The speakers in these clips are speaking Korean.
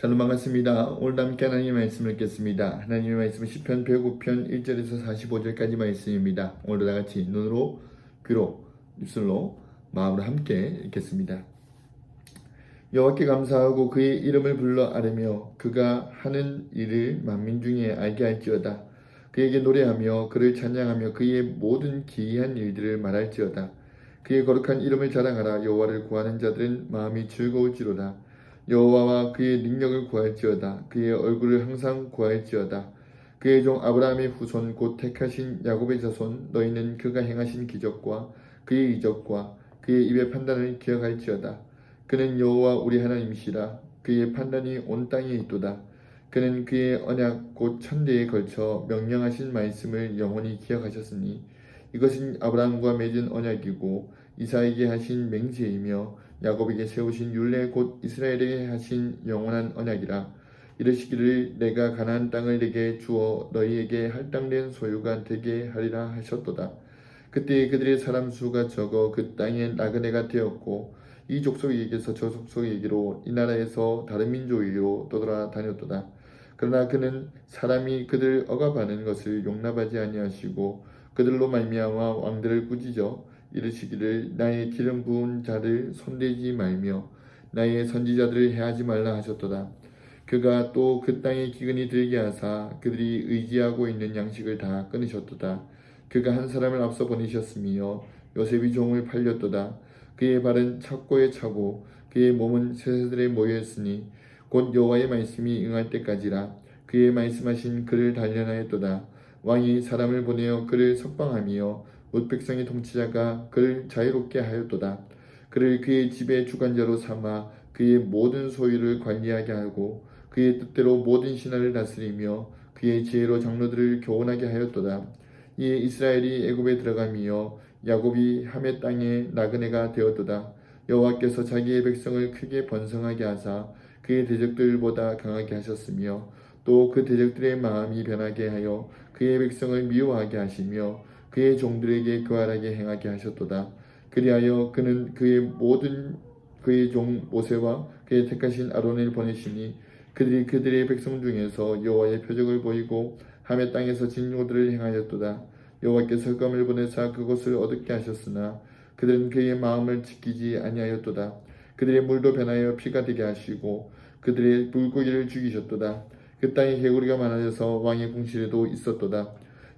샬롬 반갑습니다. 오늘도 함께 하나님의 말씀을 읽겠습니다. 하나님의 말씀은 10편 109편 1절에서 45절까지 말씀입니다. 오늘도 다 같이 눈으로, 귀로, 입술로, 마음으로 함께 읽겠습니다. 여호와께 감사하고 그의 이름을 불러 아뢰며 그가 하는 일을 만민 중에 알게 할지어다. 그에게 노래하며 그를 찬양하며 그의 모든 기이한 일들을 말할지어다. 그의 거룩한 이름을 자랑하라. 여호와를 구하는 자들은 마음이 즐거울지로다. 여호와와 그의 능력을 구할지어다. 그의 얼굴을 항상 구할지어다. 그의 종 아브라함의 후손 곧 택하신 야곱의 자손 너희는 그가 행하신 기적과 그의 이적과 그의 입의 판단을 기억할지어다. 그는 여호와 우리 하나님이시라. 그의 판단이 온 땅에 있도다. 그는 그의 언약 곧 천대에 걸쳐 명령하신 말씀을 영원히 기억하셨으니 이것은 아브라함과 맺은 언약이고 이사에게 하신 맹세이며 야곱에게 세우신 율례 곧 이스라엘에게 하신 영원한 언약이라. 이르시기를 내가 가나안 땅을 내게 주어 너희에게 할당된 소유가 되게 하리라 하셨도다. 그때 그들의 사람 수가 적어 그 땅에 나그네가 되었고 이 족속에게서 저 족속에게로 이 나라에서 다른 민족에게로 떠돌아 다녔도다. 그러나 그는 사람이 그들 억압하는 것을 용납하지 아니하시고 그들로 말미암아 왕들을 꾸짖어 이르시기를 나의 기름 부은 자를 손대지 말며 나의 선지자들을 해하지 말라 하셨도다. 그가 또 그 땅에 기근이 들게 하사 그들이 의지하고 있는 양식을 다 끊으셨도다. 그가 한 사람을 앞서 보내셨으며 요셉이 종을 팔렸도다. 그의 발은 착고에 차고 그의 몸은 새새들에 모여있으니 곧 여호와의 말씀이 응할 때까지라 그의 말씀하신 그를 단련하였도다. 왕이 사람을 보내어 그를 석방하며 못 백성의 통치자가 그를 자유롭게 하였도다. 그를 그의 집의 주관자로 삼아 그의 모든 소유를 관리하게 하고 그의 뜻대로 모든 신하를 다스리며 그의 지혜로 장로들을 교훈하게 하였도다. 이에 이스라엘이 애굽에 들어가며 야곱이 함의 땅에 나그네가 되었도다. 여호와께서 자기의 백성을 크게 번성하게 하사 그의 대적들보다 강하게 하셨으며 또 그 대적들의 마음이 변하게 하여 그의 백성을 미워하게 하시며 그의 종들에게 교활하게 행하게 하셨도다. 그리하여 그는 그의 모든 그의 종 모세와 그의 택하신 아론을 보내시니 그들이 그들의 백성 중에서 여호와의 표적을 보이고 함의 땅에서 진노들을 행하였도다. 여호와께서 흑암을 보내사 그곳을 어둡게 하셨으나 그들은 그의 마음을 지키지 아니하였도다. 그들의 물도 변하여 피가 되게 하시고 그들의 물고기를 죽이셨도다. 그 땅에 개구리가 많아져서 왕의 궁실에도 있었도다.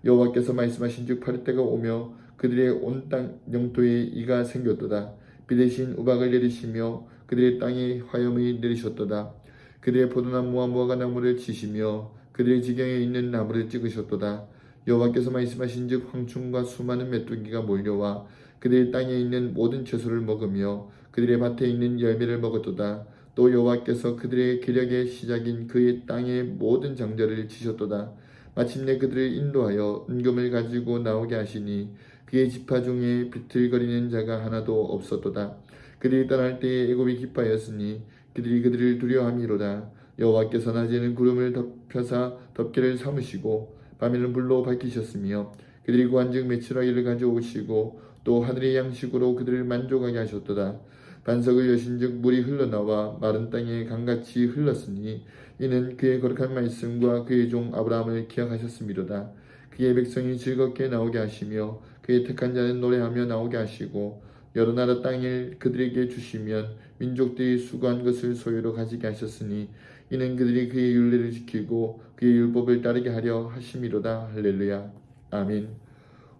여호와께서 말씀하신즉 파릴 때가 오며 그들의 온 땅 영토에 이가 생겼도다. 비 대신 우박을 내리시며 그들의 땅에 화염이 내리셨도다. 그들의 포도나무와 무화과 나무를 치시며 그들의 지경에 있는 나무를 찍으셨도다. 여호와께서 말씀하신즉 황충과 수많은 메뚜기가 몰려와 그들의 땅에 있는 모든 채소를 먹으며 그들의 밭에 있는 열매를 먹었도다. 또 여호와께서 그들의 기력의 시작인 그의 땅의 모든 장자를 치셨도다. 마침내 그들을 인도하여 은금을 가지고 나오게 하시니 그의 지파 중에 비틀거리는 자가 하나도 없었도다. 그들이 떠날 때에 애굽이 기뻐하였으니 그들이 그들을 두려워함이로다. 여호와께서 낮에는 구름을 덮여사 덮개를 삼으시고 밤에는 불로 밝히셨으며 그들이 구한즉 메추라기를 가져오시고 또 하늘의 양식으로 그들을 만족하게 하셨도다. 반석을 여신즉 물이 흘러나와 마른 땅에 강같이 흘렀으니 이는 그의 거룩한 말씀과 그의 종 아브라함을 기억하셨음이로다. 그의 백성이 즐겁게 나오게 하시며 그의 택한 자는 노래하며 나오게 하시고 여러 나라 땅을 그들에게 주시면 민족들이 수고한 것을 소유로 가지게 하셨으니 이는 그들이 그의 율례를 지키고 그의 율법을 따르게 하려 하심이로다. 할렐루야. 아멘.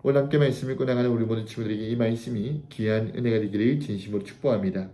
오늘 함께 말씀 읽고 나가는 우리 모든 친구들에게 이 말씀이 귀한 은혜가 되기를 진심으로 축복합니다.